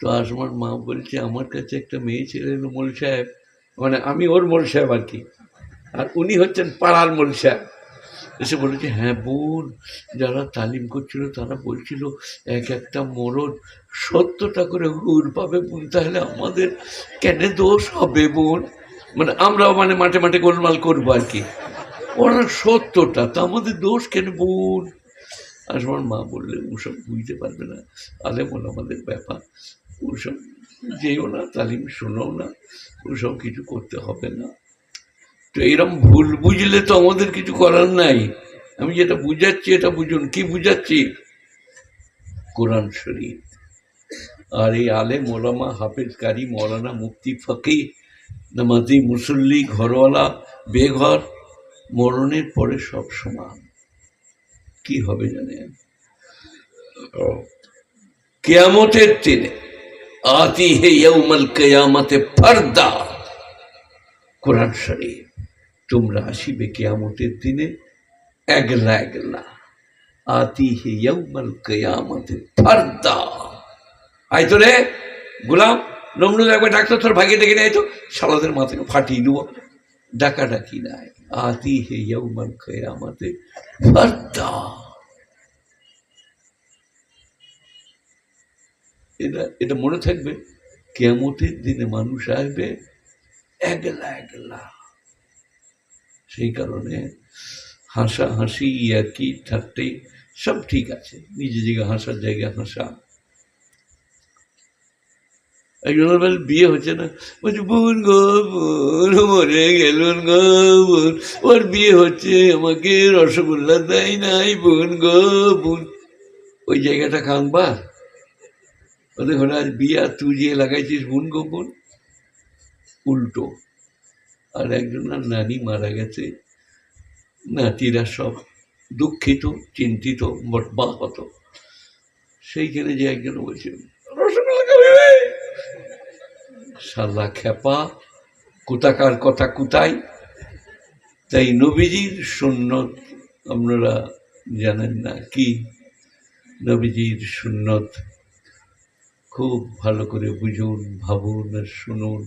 তো আসমার মা বলছে, আমার কাছে একটা মেয়ে ছেলে এলো মোল সাহেব। মানে আমি ওর মোল সাহেব আর কি। আর উনি হচ্ছেন পাড়ার মোল সাহেব। এসে বলেছে হ্যাঁ বোন, যারা তালিম করছিল তারা বলছিল, এক একটা মরদ সত্যটা করে হুর পাবে বোন, তাহলে আমাদের কেন দোষ হবে বোন? মানে আমরাও মানে মাঠে মাঠে গোলমাল করব আর কি। ওরা সত্যটা, তা আমাদের দোষ কেন বোন? আসমার মা বললে, ওসব বুঝতে পারবে না। আলে বল আমাদের ব্যাপার। ওসব যেও না, তালিম শোনাও না, ওসব কিছু করতে হবে না। তো এরম ভুল বুঝলে তো আমাদের কিছু করার নাই। আমি যেটা বুঝাচ্ছি, এটা বুঝুন। কি বুঝাচ্ছি? কোরআন শরীফ। আর এই আলে মোলামা হাফেজ কারি মৌলানা মুক্তি ফকি, নামাজি মুসল্লি, ঘরওয়ালা, বেঘর, মরণের পরে সব সমান। কি হবে জানেন? কেয়ামতের দিনে আতি হে ইয়ৌমাল কেয়ামতে ফর্দা। কোরআন শরীফ, তোমরা আসিবে কেয়ামতের দিনে একলা একলা আতি হে ইয়ৌমাল কেয়ামতে ফর্দা। আয় তো রে, গোলাম, নমরুদ একবার ডাক্তার তোর ভাগে ডেকে নেয় তো। সালাদের মাথাকে ফাটিয়ে দেবো। ডাকা ডাকি নাই। আতি হে ইয়ৌমাল কেয়ামতে ফর্দা। এটা এটা মনে থাকবে কেমতের দিনে মানুষ আসবে একলা একলা। সেই কারণে হাসা হাসি, ইয়াকি, ঠাট্টে, সব ঠিক আছে। নিজে জায়গায় হাসার জায়গায় হাসা। বিয়ে হচ্ছে না। বলছে, বোন গো, বোন, মরে গেলুন গো, বোন। ওর বিয়ে হচ্ছে, আমাকে রসগোল্লা দেয় নাই, বোন গো, বোন। ওই জায়গাটা কাঁদবা ঘরে আজ বিয়া তুই যে লাগাইছিস বোন গো বোন উল্টো। আর একজনের নানি মারা গেছে। নাতিরা সব দুঃখিত, চিন্তিত হতো সেইখানে যে একজন বলছে সাল্লা খেপা কোথাকার কথা কোথায়? তাই নবীজির সুন্নত আপনারা জানেন না কি? নবীজির সুন্নত খুব ভালো করে বুঝুন, ভাবুন আর শুনুন,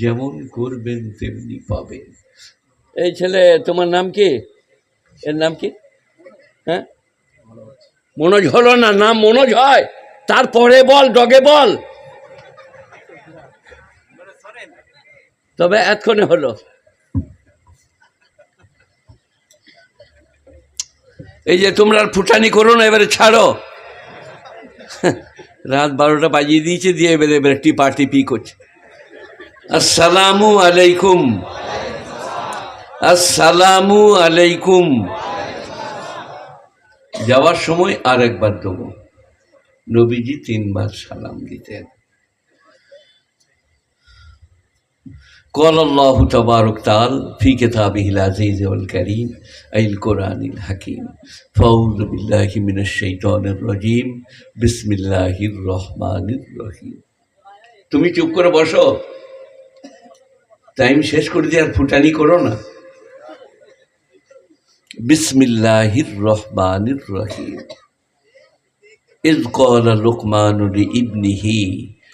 যেমন করবেন তেমনি পাবেন। এই ছেলে, তোমার নাম কি? এর নাম কি? হ্যাঁ? মনোজ হলো না, নাম মনোজ হয়। তারপরে বল, ডগে বল। তবে এতক্ষণে হলো। এই যে তোমরা ফুটানি করো না, এবারে ছাড়ো। রাত বারোটা বাজিয়ে দিয়েছে, দিয়ে এবারে এবারে পার্টি পি করছে। আসসালামু আলাইকুম। আসসালামু আলাইকুম। যাওয়ার সময় আরেকবার দেবো। নবীজি তিনবার সালাম দিতেন। قال الله تبارك تعالى في كتابه العزيز والكريم أي القرآن الحكيم فأعوذ بالله من الشيطان الرجيم بسم الله الرحمن الرحيم তুমি চুপ করে বসো টাইম শেষ করে দিয়ে আর ফুটানি করো না বিসমিল্লাহির রহমানির রহিম إذ قال لقمان لابنه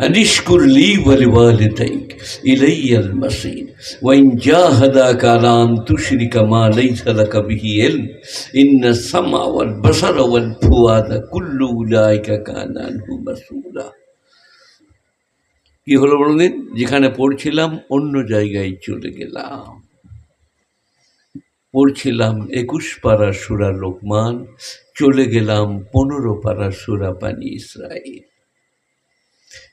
أنشكر لي ولوالديك إلي المصير وإن جاهداك على أن تشرك ما ليس لك به علم إن السمع والبصر والفؤاد كل أولئك كان عنه مسؤولا কি হলো বলদিন যেখানে পড়ছিলাম অন্য জায়গায় চলে গেলাম পড়ছিলাম একুশ পাড়া সুরা লোকমান চলে গেলাম পনেরো পাড়া সুরা পানি ইসরায়েল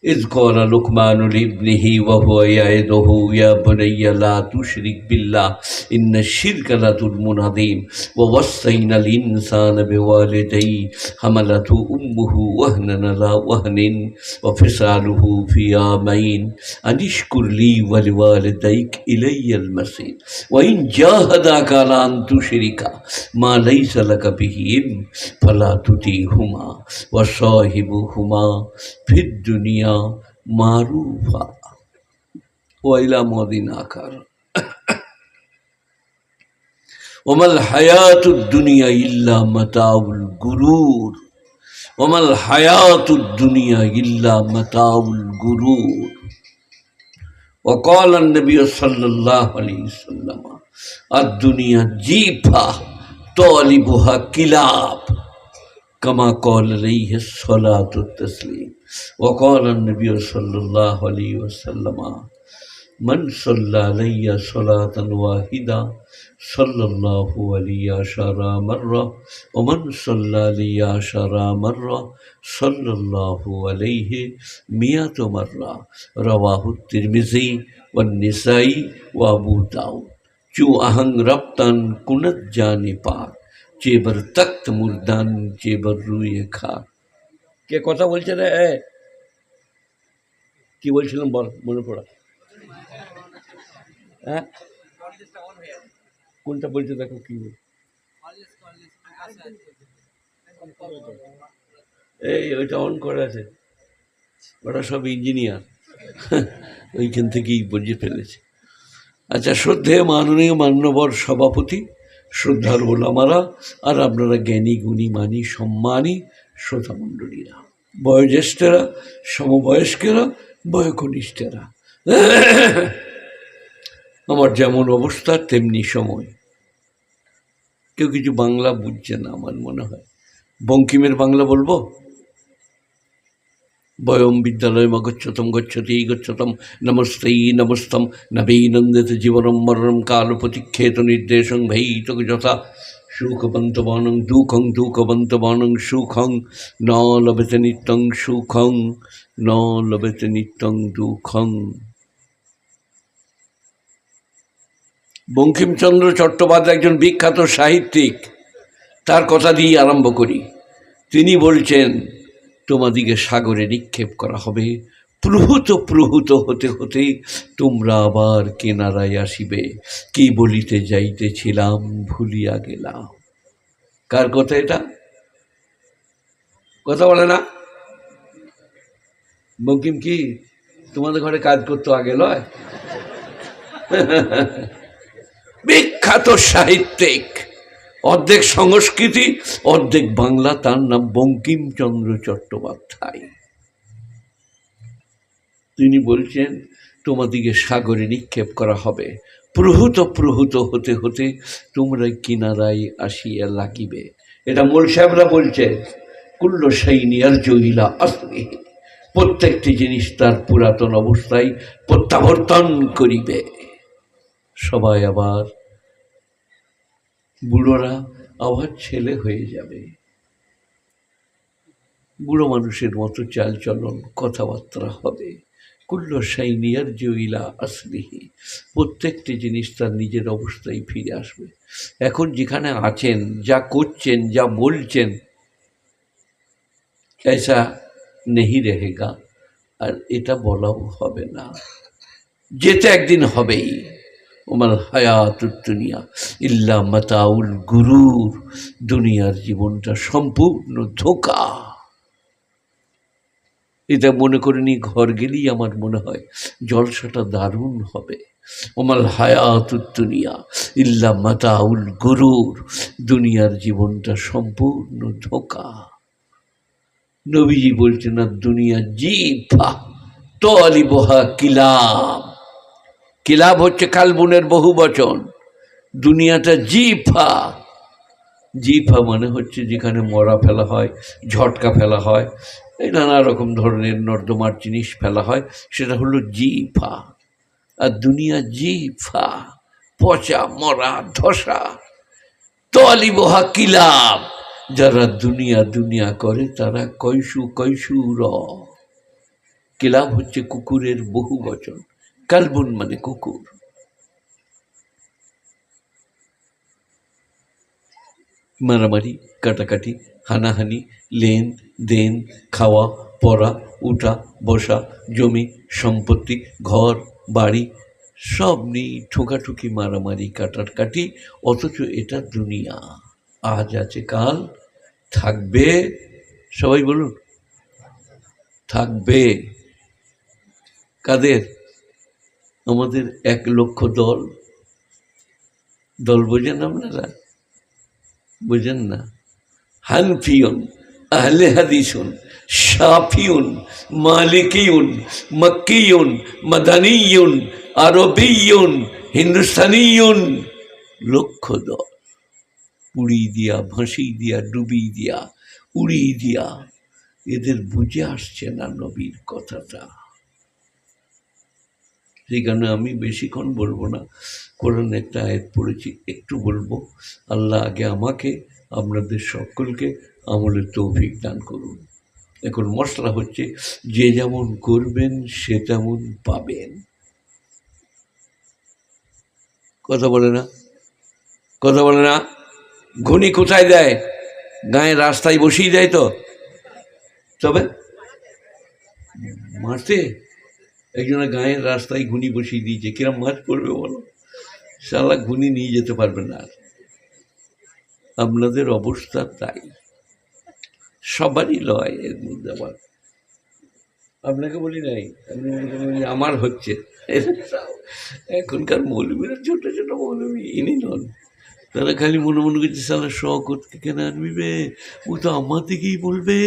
إذ قال لقمان لابنه وهو يعظه يا بني لا تشرك بالله إن الشرك لظلم عظيم ووصينا الإنسان بوالديه حملته أمه وهنا على وهن وفصاله في عامين أن اشكر لي ولوالديك إلي المصير وإن جاهداك على أن تشرك ما ليس لك به علم فلا تطيعهما وصاحبهما في الدنيا معروفا وإلى ماضٍ آخر وما الحياة الدنيا إلا متاع الغرور وما الحياة الدنيا إلا متاع الغرور وقال النبي صلى الله عليه وسلم الدنيا جيفة طالبها كلاب كما قال عليه الصلاة والتسليم وقال النبی صلی اللہ علیہ وسلم، من صلی علیہ صلاة واحدہ صلی اللہ علیہ اشارہ مرہ ومن صلی علیہ اشارہ مرہ صلی اللہ علیہ میات مرہ رواہ الترمزی والنسائی وابو داؤد چو اہنگ ربطن کنت جانی پاک چیبر تکت مردان چیبر روی خاک কে কথা বলছে রে? কি বলছিলাম বল, মনে পড়া। হ্যাঁ? কোনটা বলছে দেখো কি এই ওইটা অন করে আছে। ওরা সব ইঞ্জিনিয়ার ওইখান থেকেই বুঝে ফেলেছে। আচ্ছা শ্রদ্ধেয়, মাননীয়, মান্যবর সভাপতি শ্রদ্ধার ওলামারা আর আপনারা জ্ঞানী, গুণী, মানি, সম্মানী শ্রোতামণ্ডলীরা, বয়োজ্যেষ্ঠেরা, সমবয়স্কেরা, বয়কনিষ্ঠেরা। আমার যেমন অবস্থা, তেমনি সময়। কেউ কিছু বাংলা বুঝছে না আমার মনে হয়। বঙ্কিমের বাংলা বলব? বয়ম বিদ্যালয় গচ্ছতম গচ্ছতি গচ্ছতম নমস্তৈ নমস্তম, নবীনন্দিত জীবনম মরণম কাল প্রতীক্ষেত নির্দেশং ভৈত যথা। সুখবন্তবানং, দুঃখং, দুঃখবন্তবানং, সুখং, ন লভেতে নিত্যং, সুখং, ন লভেতে নিত্যং, দুঃখং। বঙ্কিমচন্দ্র চট্টোপাধ্যায় একজন বিখ্যাত সাহিত্যিক, তার কথা দিয়ে আরম্ভ করি। তিনি বলছেন তোমাদিকে সাগরে নিক্ষেপ করা হবে প্রহুত প্রহুত হতে হতে তোমরা আবার কেনারায় আসিবে। কি বলিতে যাইতেছিলাম, ভুলিয়া গেলাম। কার কথা এটা? কথা বলে না? বঙ্কিম কি তোমাদের ঘরে কাজ করতো আগে, লয়? বিখ্যাত সাহিত্যিক, অর্ধেক সংস্কৃতি, অর্ধেক বাংলা, তার নাম বঙ্কিমচন্দ্র চট্টোপাধ্যায়। তিনি বলছেন তোমাদিকে সাগরে নিক্ষেপ করা হবে। প্রহুত প্রহুত হতে হতে তোমরা কিনারায় আসিয়া লাগিবে। এটা মোল সাহেবরা বলছে কুল্ল সৈনী আর জহিলা আসবে প্রত্যেকটি জিনিস তার পুরাতন অবস্থায় প্রত্যাবর্তন করিবে। সবাই আবার বুড়োরা আবার ছেলে হয়ে যাবে। বুড়ো মানুষের মতো চালচলন কথাবার্তা হবে। কুল্ল সাইনিয়ার জইলা আসলিহি। প্রত্যেকটি জিনিস তার নিজের অবস্থায় ফিরে আসবে। এখন যেখানে আছেন, যা করছেন, যা বলছেন, এসা নেহি রেহেগা, আর এটা বলাও হবে না। যেতে একদিন হবেই। ওমাল হায়াত দুনিয়া, ইল্লা মাতাউল গুরুর। দুনিয়ার জীবনটা সম্পূর্ণ ধোকা। এটা মনে করে নিয়ে ঘর গেলেই আমার মনে হয় জলসাটা দারুণ হবে। ওমাল হায়াত দুনিয়া ইল্লা মাতাউল গরুর। দুনিয়ার জীবনটা সম্পূর্ণ ধোকা। নবীজি বলছেন না দুনিয়া জিফা তলিবহা কিলাম কিলাব হচ্ছে কালবুনের বহু বচন। দুনিয়াটা জিফা। জিফা মানে হচ্ছে যেখানে মরা ফেলা হয়, ঝটকা ফেলা হয় এই নানা রকম ধরনের নর্দমার জিনিস ফেলা হয়। সেটা হলো জিফা। আর দুনিয়া জিফা, পচা, মরা, ধসা। তলিবহা কিলাব যারা দুনিয়া দুনিয়া করে, তারা কৈশু কৈশু র। কেলাব হচ্ছে কুকুরের বহু বচন কালবুন মানে কুকুর। মারামারি, কাটাকাটি, হানাহানি, লেন, দেন, খাওয়া, পড়া, উঠা, বসা, জমি, সম্পত্তি, ঘর, বাড়ি, সব নিয়ে ঠোকাঠুকি, মারামারি, কাটাকাটি, অথচ এটা দুনিয়া। আজ আছে, কাল থাকবে। সবাই বলুন, থাকবে। কাদের? আমাদের এক লক্ষ দল। দল বোঝেন আপনারা? বুঝেন না? হানফিয়ন, আহলে হাদিসুন শাফিউন মালিকিউন মক্কিউন মাদানিউন আরবিউন হিন্দুস্তানিউন লক্ষ দল পুড়িয়ে দিয়া ভাসিয়ে দিয়া, ডুবি দিয়া, উড়ি দিয়া, এদের বুঝে আসছে না নবীর কথাটা। কারণে আমি বেশিক্ষণ বলব না। কোরআন একটা আয়াত পড়েছি একটু বলব। আল্লাহ আগে আমাকে, আপনাদের সকলকে আমলের তৌফিক দান করুন। এখন মশলা হচ্ছে, যে যেমন করবেন, সে তেমন পাবেন। কথা বলে না? কথা বলে না? ঘনি কোথায় দেয়? গায়ে রাস্তায় বসিয়ে দেয় তো। তবে মারতে? একজনের গায়ের রাস্তায় ঘুনি বসিয়ে দিয়েছে, কিরম মাছ পড়বে বলো? সালা ঘুনি নিয়ে যেতে পারবে না। আপনাদের অবস্থা তাই। সবারই লয় এর মধ্যে আবার। আপনাকে বলি নাই? আপনি আমার হচ্ছে। এখনকার মৌলবীরা ছোট ছোট মৌলবী, ইনি নন। তারা খালি মনে মনে করছে সালা শখতকে কেন আনবিবে? ও তো আমার থেকেই বলবে।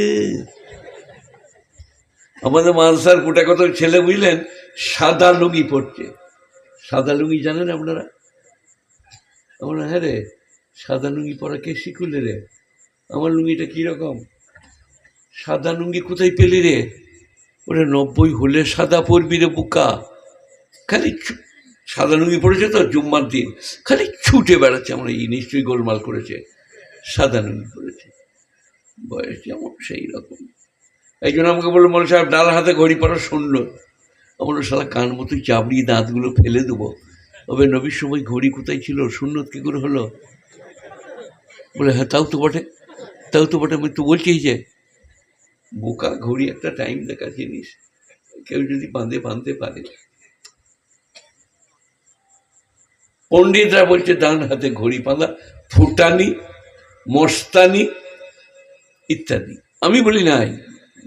আমাদের মানসার গোটা কত ছেলে বুঝলেন? সাদা লুঙ্গি পড়ছে সাদা লুঙ্গি জানেন আপনারা? আমরা হ্যাঁ রে, সাদা লুঙ্গি পরা কে শিখুলে রে? আমার লুঙ্গিটা কীরকম সাদা লুঙ্গি কোথায় পেলি রে? ওরে, নব্বই হলে সাদা পরবি রে বুকা। খালি সাদা লুঙ্গি পড়েছে তো জুম্মার দিন। খালি ছুটে বেড়াচ্ছে আমরা, এই নিশ্চয়ই গোলমাল করেছে। সাদা লুঙ্গি পড়েছে বয়স যেমন সেই রকম। এই জন্য আমাকে বলল মনে সাহেব ডাল হাতে ঘড়ি পড়া শূন্য। আমার সালা কান মতো চাবড়ি দাঁতগুলো ফেলে দেবো। তবে নবীর সময় ঘড়ি কোথায় ছিল? শূন্য কী করে হলো? বলে হ্যাঁ তাও তো বটে, তাও তো বটে। আমি তো বলছি যে, বোকা ঘড়ি একটা টাইম দেখা জিনিস। কেউ যদি বাঁধে, বাঁধতে পারে। পণ্ডিতরা বলছে, ডান হাতে ঘড়ি বাঁধা, ফুটানি, মস্তানি ইত্যাদি। আমি বলি, নাই।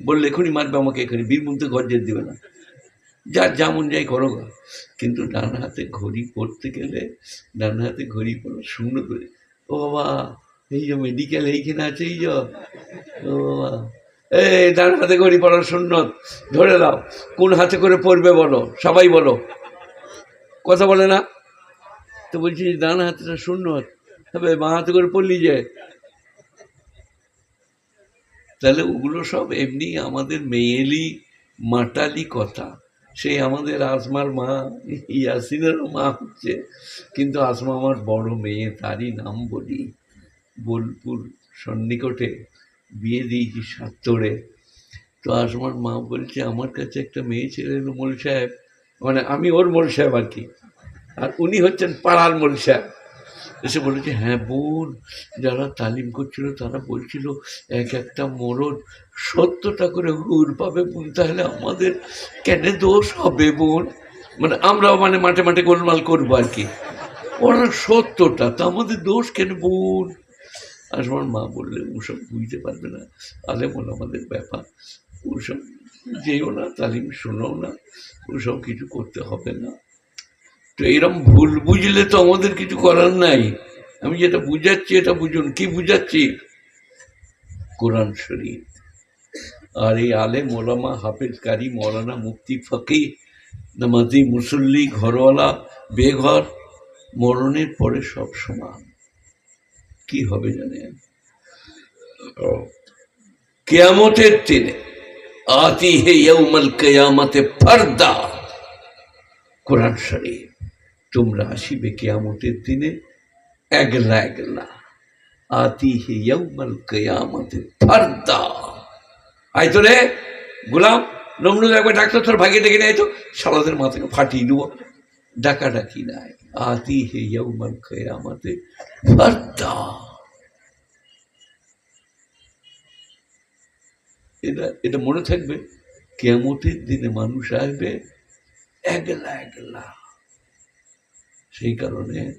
বললে, এখনই মারবে আমাকে এখানে বীর ঘর যেতে দেবে না। যার যেমন যাই করো কিন্তু ডান হাতে ঘড়ি পড়তে গেলে, ডান হাতে ঘড়ি পড়া শূন্য করে। ও বাবা, এই যে মেডিকেল এইখানে আছে, এই যে। ও বাবা। এই ডান হাতে ঘড়ি পড়ার সুন্নত ধরে দাও কোন হাতে করে পড়বে বলো? সবাই বলো। কথা বলে না? তো বলছি, ডান হাতটা শূন্য। তবে বাঁ হাতে করে পড়লি যে। তাহলে ওগুলো সব এমনি আমাদের মেয়েলি মাটালি কথা। সেই আমাদের আসমার মা ইয়াসিনেরও মা হচ্ছে। কিন্তু আসমা আমার বড় মেয়ে, তারই নাম বলি। বোলপুর সন্নিকটে বিয়ে দিয়েছি সাত্তরে। তো আসমার মা বলছে, আমার কাছে একটা মেয়ে ছেলে মোল সাহেব। মানে আমি ওর মোল সাহেব আর কি। আর উনি হচ্ছেন পাড়ার মোল সাহেব। এসে বলেছে হ্যাঁ বোন, যারা তালিম করছিল তারা বলছিল, এক একটা মরণ সত্যটা করে হুর পাবে বোন, তাহলে আমাদের কেন দোষ হবে বোন? মানে আমরাও মানে মাঠে মাঠে গোলমাল করব আর কি। ওরা সত্তরটা, তা আমাদের দোষ কেন বোন? আর আমার মা বললে ওসব বুঝতে পারবে না আলেমন আমাদের ব্যাপার। ওসব যেও না, তালিম শোনাও না ওসব কিছু করতে হবে না। তো এরম ভুল বুঝলে তো আমাদের কিছু করার নাই। আমি যেটা বুঝাচ্ছি, এটা বুঝুন। কি বুঝাচ্ছি? কোরআন শরীফ। আর এই আলে মোলামা হাফেজ কারি মৌলানা মুক্তি ফকি নামাজি, মুসল্লি, ঘরওয়ালা, বেঘর, মরণের পরে সব সমান। কি হবে জানেন? কেয়ামতের দিনে আতি হে ইয়ৌমাল কেয়ামতে ফারদা। কোরআন শরীফ। তোমরা আসিবে কেয়ামতের দিনে। একলা একলা। আতি হে ইয়ৌমাল কেয়ামতে ফারদা। আয় তো রে গোলাম নমরুদ একবার ডাক্তার তোর ভাগে ডেকে নেয় তো। সালাদের মাথাকে ফাটিয়ে দেবো ডাকা ডাকি নাই। আতি হে ইয়াউমাল কিয়ামাতে ফারদা। এটা এটা মনে থাকবে কেমতের দিনে মানুষ আসবে একলা একলা। সেই কারণে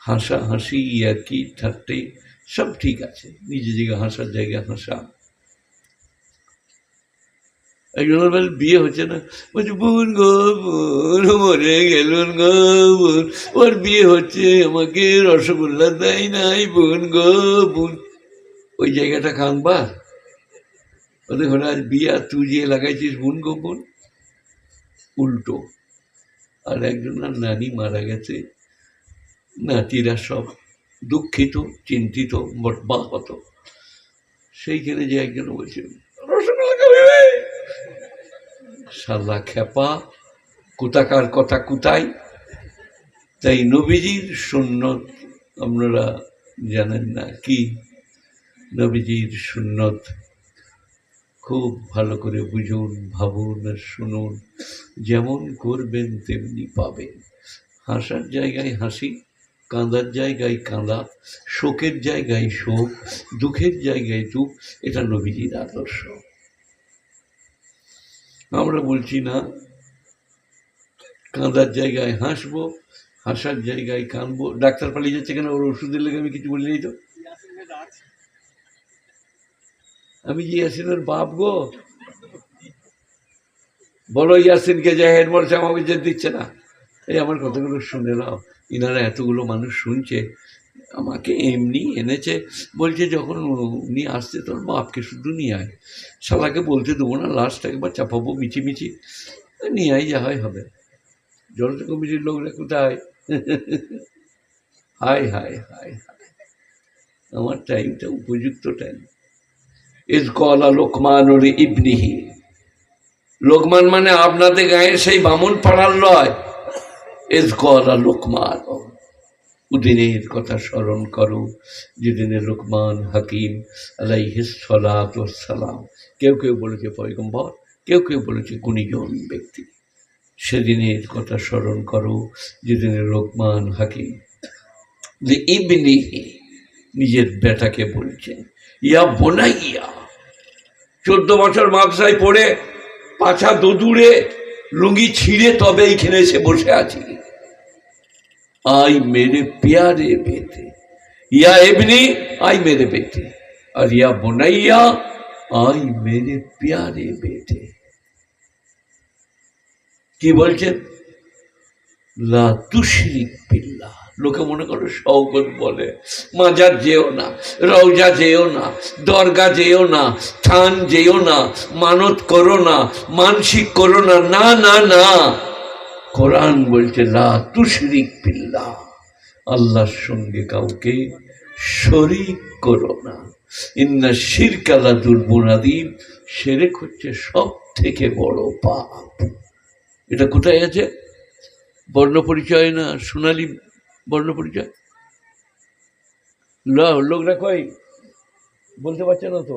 হাসা, হাসি ইয়ার্কি ঠাট্টে, সব ঠিক আছে। নিজে জায়গায় হাসার জায়গায় হাসা। একজনের বলে বিয়ে হচ্ছে না। বলছে, বোন গো, বোন, মরে গেলুন গো, বোন। ওর বিয়ে হচ্ছে, আমাকে রসগোল্লা দেয় নাই, বোন গো, বোন। ওই জায়গাটা খাংবা। ওদের ঘরে আজ বিয়ে আর তুই যে লাগাইছিস, বোন গো, বোন? উল্টো। আর একজনের নানি মারা গেছে। নাতিরা সব দুঃখিত, চিন্তিত হত সেইখানে যে একজন বলছে, রসগোল্লা খাবে রে?" সাল্লা খেপা কোথাকার কথা কোথায়? তাই নবীজির সুন্নত আপনারা জানেন না কি? নবীজির সুন্নত খুব ভালো করে বুঝুন, ভাবুন আর শুনুন। যেমন করবেন, তেমনি পাবেন। হাসার জায়গায় হাসি, কাঁদার জায়গায় কাঁদা, শোকের জায়গায় শোক, দুঃখের জায়গায় দুঃখ, এটা নবীজির আদর্শ। আমরা বলছি না, কাঁদার জায়গায় হাসবো, হাসার জায়গায় কাঁদবো। ডাক্তার পালিয়ে যাচ্ছে কেন? ওর ওষুধের লেগে আমি কিছু বলিনি তো? আমি ইয়াসিনের বাপ গো। বলো ইয়াসিনকে যে হেড বলছে আমাকে যে দিচ্ছে না। এই আমার কথাগুলো শুনে নাও। ইনারা এতগুলো মানুষ শুনছে, আমাকে এমনি এনেছে, বলছে যখন উনি আসছে তোর বাপকে শুধু নিয়ে আয়। শালাকে বলতে দেবো না লাস্ট একবার চাপাবো মিছিমিছি নিয়ে আয়, যা হয় হবে। জনতা কমিটির লোকরা কোথায়? হায় হায় হায় হায়। আমার টাইমটা উপযুক্ত টাইম ইজ কলা লোকমান ওরে ইবনিহি। লোকমান মানে আপনাদের গায়ের সেই বামুন পাড়ার লয়। ইজ কলা লোকমান। উদিনের কথা স্মরণ করো, যেদিনে লোকমান হাকিম সালাম কেউ কেউ বলেছে পয়গম্বর, কেউ কেউ বলেছে গুণীজন ব্যক্তি। সেদিনের কথা স্মরণ করো, যেদিনে লোকমান হাকিম ইবনিহি নিজের বেটাকে বলছেন। ইয়া বোনাইয়া। চোদ্দ বছর মাকসাই পড়ে, পাছা দোদুড়ে, লুঙ্গি ছিঁড়ে তবে এইখানে এসে বসে আছি। আই মেরে প্যারে বেটে ইয়া এমনি, আই মেরে বেটে আর ইয়া বোনাইয়া, আই মেরে প্যারে বেটে কি বলছেন? লা তুশরিক বিল্লাহ। লোকে মনে করো শওকত বলে। মাজার যেও না, রওজা যেও না, দরগা যেও না, থান যেও না, মানত করো না, মানসিক করো না না না না। কোরআন বলছে, লা তুশরিক বিল্লাহ। আল্লাহর সঙ্গে কাউকে শরিক করো না। ইন্না শিরকালা দুর্বনাদিম সেরেক হচ্ছে সব থেকে বড় পাপ। এটা কোথায় আছে? বর্ণ পরিচয় না, সোনালী বর্ণ পরিচয়? লোকরা কই? বলতে পারছে না তো।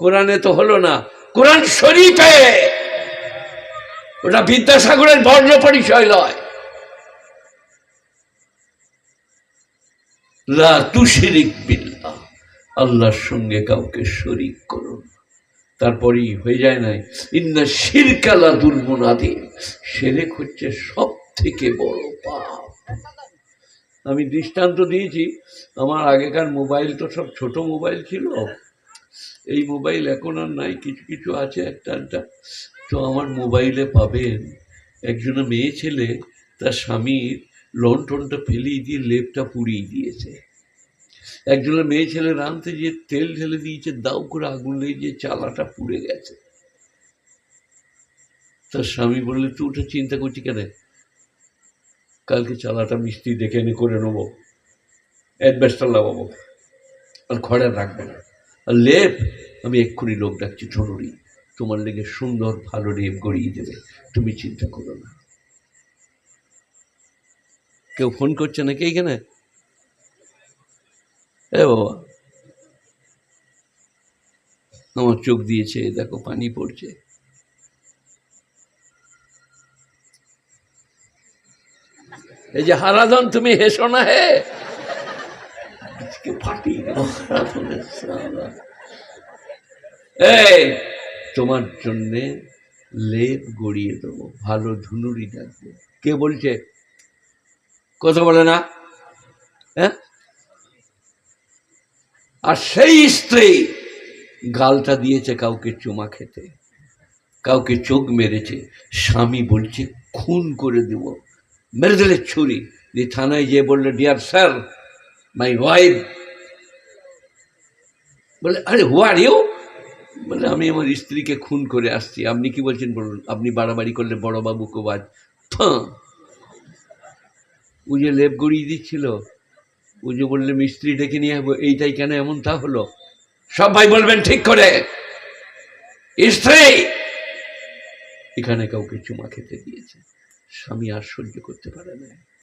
কোরআনে তো হলো না। কোরআন শরীফে ওটা বিদ্যাসাগরের বর্ণ পরিচয় লয়। আল্লাহর সঙ্গে কাউকে শরিক করুন তারপরেই হয়ে যায় নাই, ইন্না শিরকালা দুর্মনাদি সেরেক হচ্ছে সব থেকে বড় পাপ। আমি দৃষ্টান্ত দিয়েছি। আমার আগেকার মোবাইল তো সব ছোট মোবাইল ছিল। এই মোবাইল এখন আর নাই, কিছু কিছু আছে একটা একটা। তো আমার মোবাইলে পাবেন একজনের মেয়ে ছেলে, তার স্বামীর লন্ঠনটা ফেলিয়ে দিয়ে লেপটা পুড়িয়ে দিয়েছে। একজনের মেয়ে ছেলে রাঁধতে গিয়ে তেল ঢেলে দিয়েছে দাউ করে আগুন লেগে চালাটা পুড়ে গেছে। তার স্বামী বললে, তুই ওটা চিন্তা করছি কেন? কালকে চালাটা মিস্ত্রি দেখে এনে করে নেব। অ্যাডভেস্টার লাগাবো। আর খড়ে রাখবে না। আর লেপ, আমি এক্ষুনি লোক ডাকছি ঠনুরি তোমার লেগে সুন্দর, ভালো লেপ গড়িয়ে দেবে। তুমি চিন্তা করো না। কেউ ফোন করছে নাকি এইখানে? এ বাবা। আমার চোখ দিয়েছে, দেখো পানি পড়ছে। এই যে হারাধন তুমি হেসো না হে। এই তোমার জন্যে লেপ গড়িয়ে দেবো ভালো ধুনুরি ডাকবো। কে বলছে? কথা বলে না। হ্যাঁ? আর সেই স্ত্রী গালটা দিয়েছে কাউকে চুমা খেতে কাউকে চোখ মেরেছে স্বামী বলছে খুন করে দেব। মেরে দিলে ছুরি। দিয়ে থানায় গিয়ে বলল ডিয়ার স্যার মাই ওয়াইফ বলে, আরে হু আর ইউ বলে, আমি আমার স্ত্রীকে খুন করে আসছি। আপনি কি বলছেন বলুন? আপনি বাড়াবাড়ি করলে বড়বাবু কোবাজ ফাঁ ও যে লেপ গড়িয়ে দিচ্ছিল। ও যে বললে মিস্ত্রি ডেকে নিয়ে আসব, এইটাই কেন এমন তা হলো? সব সবাই বলবেন, ঠিক করে। স্ত্রী! এখানে কাউকে চুমা খেতে দিয়েছে। স্বামী আর সহ্য করতে পারে না।